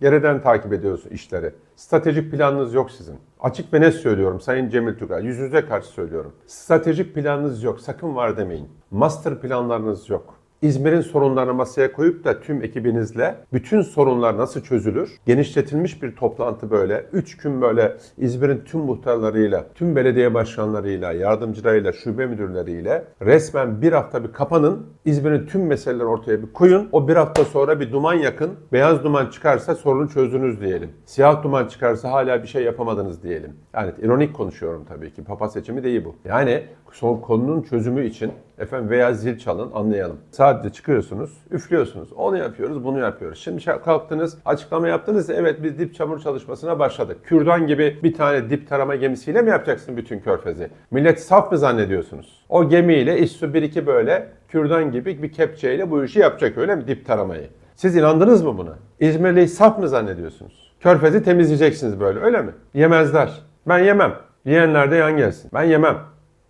Geriden takip ediyorsun işleri. Stratejik planınız yok sizin. Açık ve net söylüyorum Sayın Cemil Tugay. Yüzünüze karşı söylüyorum. Stratejik planınız yok. Sakın var demeyin. Master planlarınız yok. İzmir'in sorunlarını masaya koyup da tüm ekibinizle bütün sorunlar nasıl çözülür? Genişletilmiş bir toplantı böyle. Üç gün böyle İzmir'in tüm muhtarlarıyla, tüm belediye başkanlarıyla, yardımcılarıyla, şube müdürleriyle resmen bir hafta bir kapanın. İzmir'in tüm meseleleri ortaya bir koyun. O bir hafta sonra bir duman yakın. Beyaz duman çıkarsa sorunu çözdünüz diyelim. Siyah duman çıkarsa hala bir şey yapamadınız diyelim. Yani ironik konuşuyorum tabii ki. Papa seçimi değil bu. Yani son konunun çözümü için efendim veya zil çalın anlayalım. Sadece çıkıyorsunuz, üflüyorsunuz. Onu yapıyoruz, bunu yapıyoruz. Şimdi kalktınız, açıklama yaptınız. Evet biz dip çamur çalışmasına başladık. Kürdan gibi bir tane dip tarama gemisiyle mi yapacaksın bütün körfezi? Millet saf mı zannediyorsunuz? O gemiyle İSSU 1-2 böyle kürdan gibi bir kepçeyle bu işi yapacak öyle mi dip taramayı? Siz inandınız mı buna? İzmirli'yi saf mı zannediyorsunuz? Körfezi temizleyeceksiniz böyle öyle mi? Yemezler. Ben yemem. Yiyenler de yan gelsin. Ben yemem.